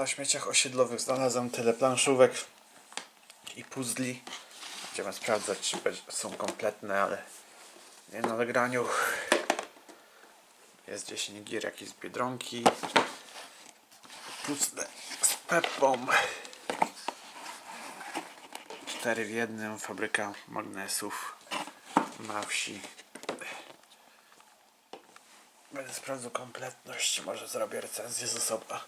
Na śmieciach osiedlowych znalazłem tyle planszówek i puzli. Będziemy sprawdzać, czy są kompletne, ale nie na nagraniu. Jest 10 gier jakiś z Biedronki. Puzzle z Peppą. 4 w jednym. Fabryka magnesów na wsi. Będę sprawdzał kompletność. Może zrobię recenzję z osobna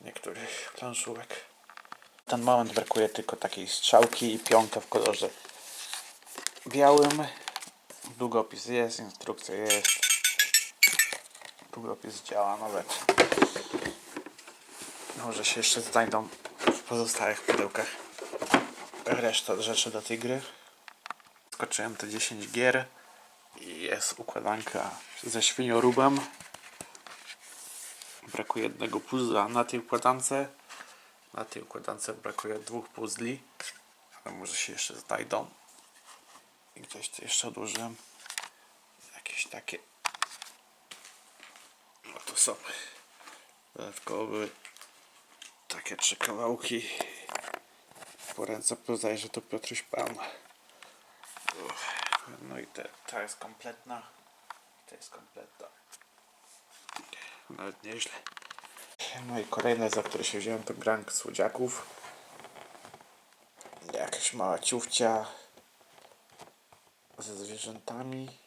niektórych planszówek. Ten moment brakuje tylko takiej strzałki i pionka w kolorze białym. Długopis jest, instrukcja jest. Długopis działa nawet. Może się jeszcze znajdą w pozostałych pudełkach reszta rzeczy do tej gry. Skoczyłem te 10 gier i jest układanka ze świniorubem. Brakuje jednego puzzla na tej układance. Na tej układance brakuje dwóch puzli, ale może się jeszcze znajdą. I gdzieś tu jeszcze odłożyłem jakieś takie. No to są dodatkowe takie trzy kawałki. Po ręce poznaję, że to Piotruś Pan. No i ta jest kompletna. Ta jest kompletna. Nawet nieźle. No i kolejne, za które się wziąłem, to grank słodziaków. Jakaś mała ciufcia ze zwierzętami.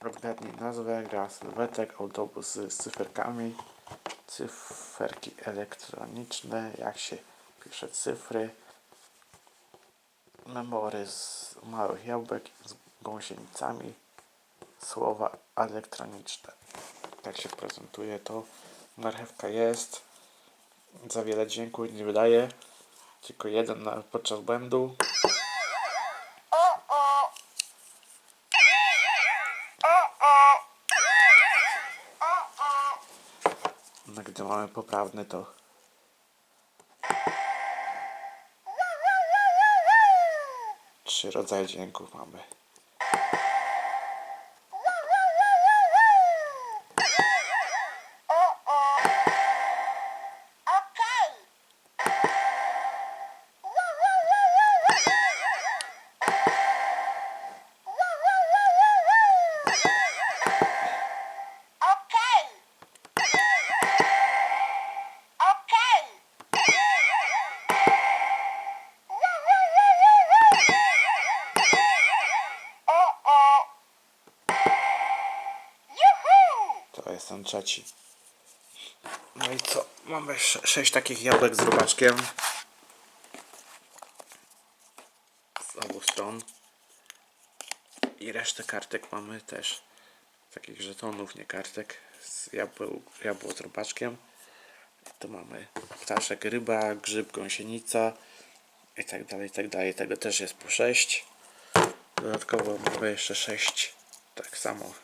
Odgadnij nazwę, gra sylwetek, autobus z cyferkami, cyferki elektroniczne, jak się pisze cyfry, memory z małych jabłek z gąsienicami, słowa elektroniczne. Tak się prezentuje to. Marchewka jest. Za wiele dźwięku nie wydaje. Tylko jeden na, podczas błędu. No, gdy mamy poprawny, to trzy rodzaje dźwięków mamy. To jest ten trzeci. No i co? Mamy sze- sześć takich jabłek z robaczkiem. Z obu stron. I resztę kartek mamy też. Takich żetonów, nie kartek. Z jabłu, jabło z robaczkiem. I tu mamy ptaszek, ryba, grzyb, gąsienica. I tak dalej, i tak dalej. Tego też jest po sześć. Dodatkowo mamy jeszcze sześć. Tak samo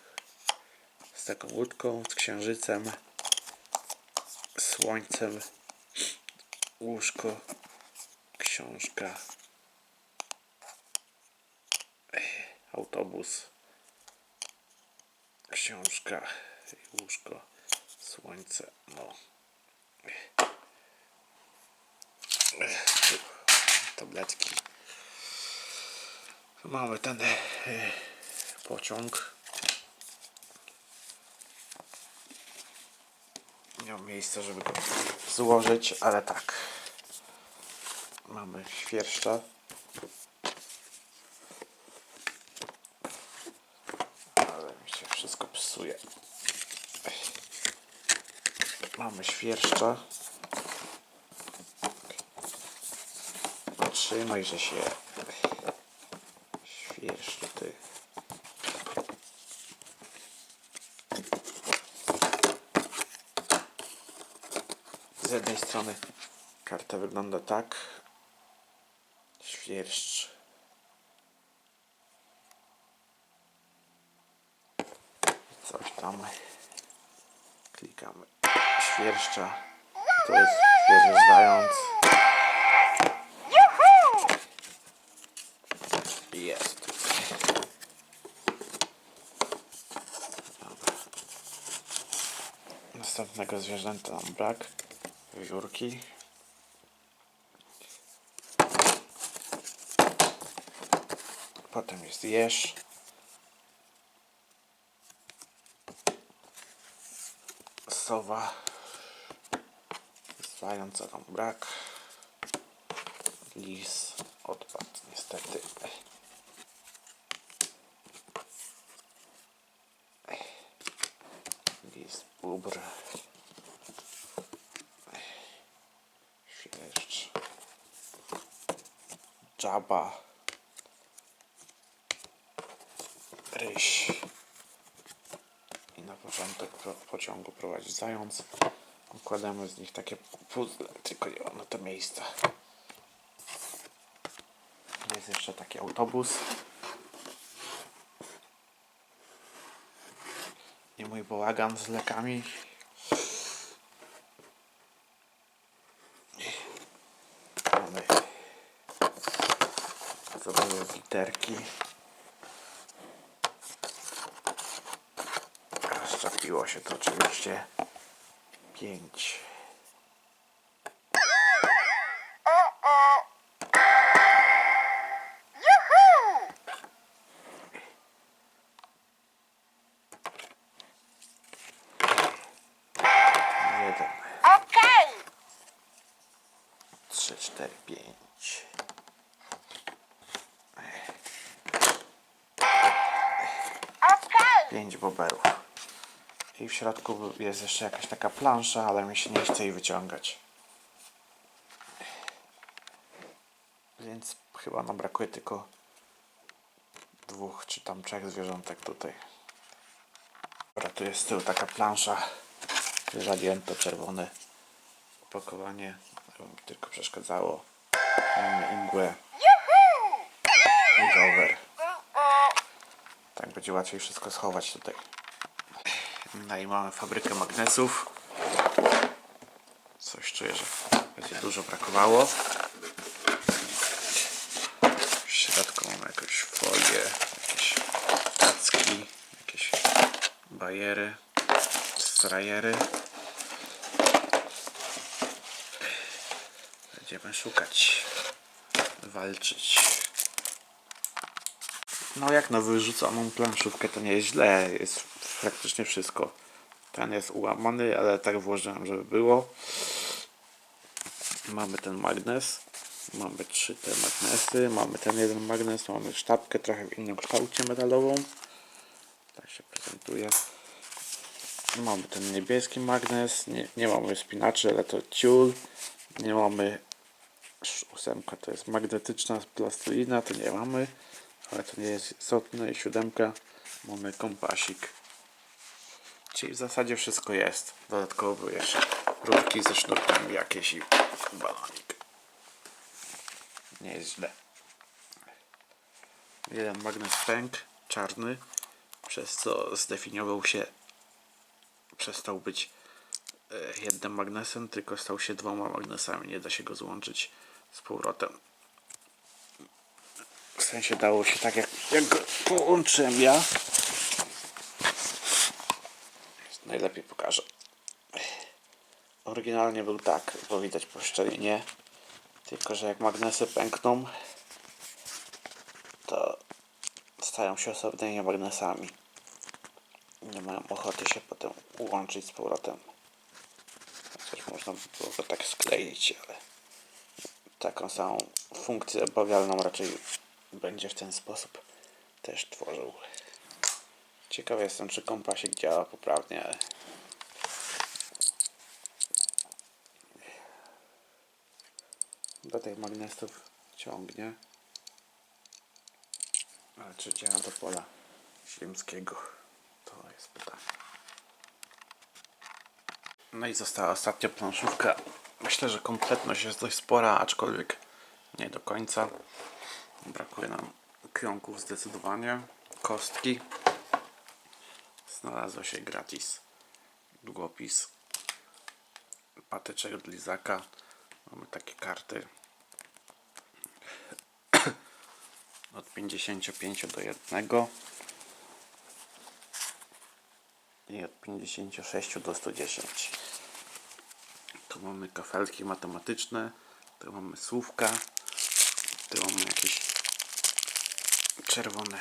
taką łódką, z księżycem, słońcem, łóżko, książka, autobus, książka, łóżko, słońce, no. Tabletki. Mamy ten e, pociąg. Nie mam miejsca, żeby go złożyć, ale tak. Mamy świerszcza. Ale mi się wszystko psuje. Mamy świerszcza. Trzymaj, że się Z jednej strony karta wygląda tak. Świerszcz. Coś tam. Klikamy. Świerszcza. To jest. Yoo-hoo! Jest. Dobra. Następnego zwierzęta nam brak. Wiewiórki. Potem jest jeż. Sowa. Zająca nam brak. Lis odpadł niestety. Lis, bóbr. Świerszcz. Żaba. Ryś. I na początek pociągu prowadzi zając. Układamy z nich takie puzzle, tylko nie ma na to miejsca. Jest jeszcze taki autobus. I mój bałagan z lekami. 12, 5. Trzy, cztery, pięć. Pięć boberów. I w środku jest jeszcze jakaś taka plansza, ale mi się nie chce jej wyciągać. Więc chyba nam brakuje tylko dwóch czy tam trzech zwierzątek tutaj. Dobra, tu jest z tyłu taka plansza. Zagięto czerwone opakowanie. tylko przeszkadzało. Rower. Uh-uh. Tak będzie łatwiej wszystko schować tutaj. No i mamy fabrykę magnesów. Coś czuję, że będzie dużo brakowało. W środku mamy jakąś folię, jakieś tacki, jakieś bajery, strajery. Będziemy szukać, walczyć. No jak na wyrzuconą planszówkę to nie jest źle, jest praktycznie wszystko. Ten jest ułamany, ale tak włożyłem, żeby było. Mamy ten magnes, mamy trzy te magnesy, mamy ten jeden magnes, mamy sztabkę trochę w innym kształcie metalową. Tak się prezentuje. Mamy ten niebieski magnes, nie, nie mamy spinaczy, ale to ciul. Nie mamy ósemka, to jest magnetyczna plastelina, to nie mamy ale to nie jest istotne i siódemka mamy kompasik czyli w zasadzie wszystko jest. Dodatkowo były jeszcze rurki ze sznurkami jakieś i balonik nie jest źle. Jeden magnes pęk czarny przez co zdefiniował się przestał być e, jednym magnesem tylko stał się dwoma magnesami. Nie da się go złączyć z powrotem. W sensie dało się tak jak, jak go połączyłem ja. Najlepiej pokażę. Oryginalnie był tak, bo widać po szczelinie. Tylko, że jak magnesy pękną, to stają się osobnymi magnesami. Nie mają ochoty się potem łączyć z powrotem. Chociaż można by było go tak skleić, ale taką samą funkcję obawialną raczej będzie w ten sposób też tworzył. Ciekawy jestem, czy kompasik działa poprawnie, ale do tych magnesów ciągnie. Ale czy działa do pola ziemskiego? To jest pytanie. No i została ostatnia planszówka. Myślę, że kompletność jest dość spora, aczkolwiek nie do końca. Brakuje nam krągów zdecydowanie. Kostki. Znalazło się gratis. Długopis. Patyczek od lizaka. Mamy takie karty. Od 55 do 1. I od 56 do 110. Tu Tu mamy kafelki matematyczne, tu mamy słówka, tu mamy jakieś czerwone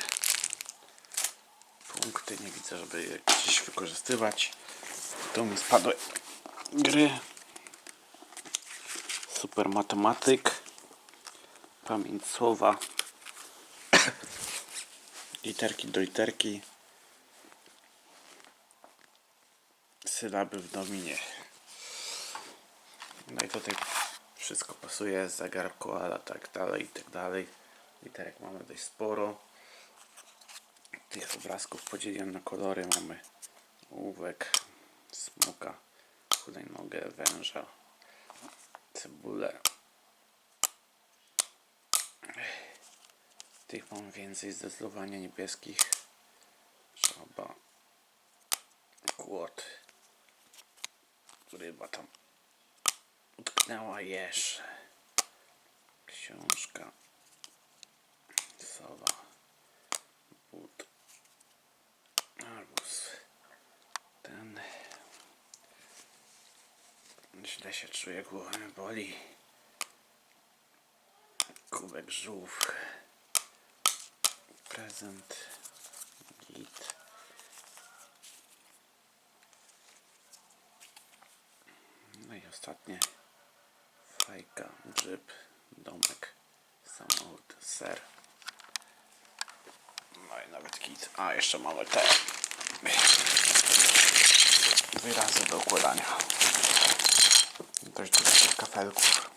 punkty. Nie widzę, żeby je gdzieś wykorzystywać. Tu mi spadły gry. Super matematyk. Pamięć słowa. literki do literki. Sylaby w dominie. No i tutaj wszystko pasuje, zegar koala, tak dalej, i tak dalej. Literek mamy dość sporo. Tych obrazków podzieliłem na kolory. Mamy ołówek, smoka, hulajnogę, węża, cebulę. Tych mam więcej zdecydowanie niebieskich. Żaba, kłod, ryba tam utknęła jeż. Książka, sowa, źle się czuję, mnie boli. Kubek żółw. Prezent. Git. No i ostatnie. Fajka, grzyb, domek, samochód, ser. No i nawet kit. A, jeszcze mamy te wyrazy do układania. Dość dużo tych kafelków.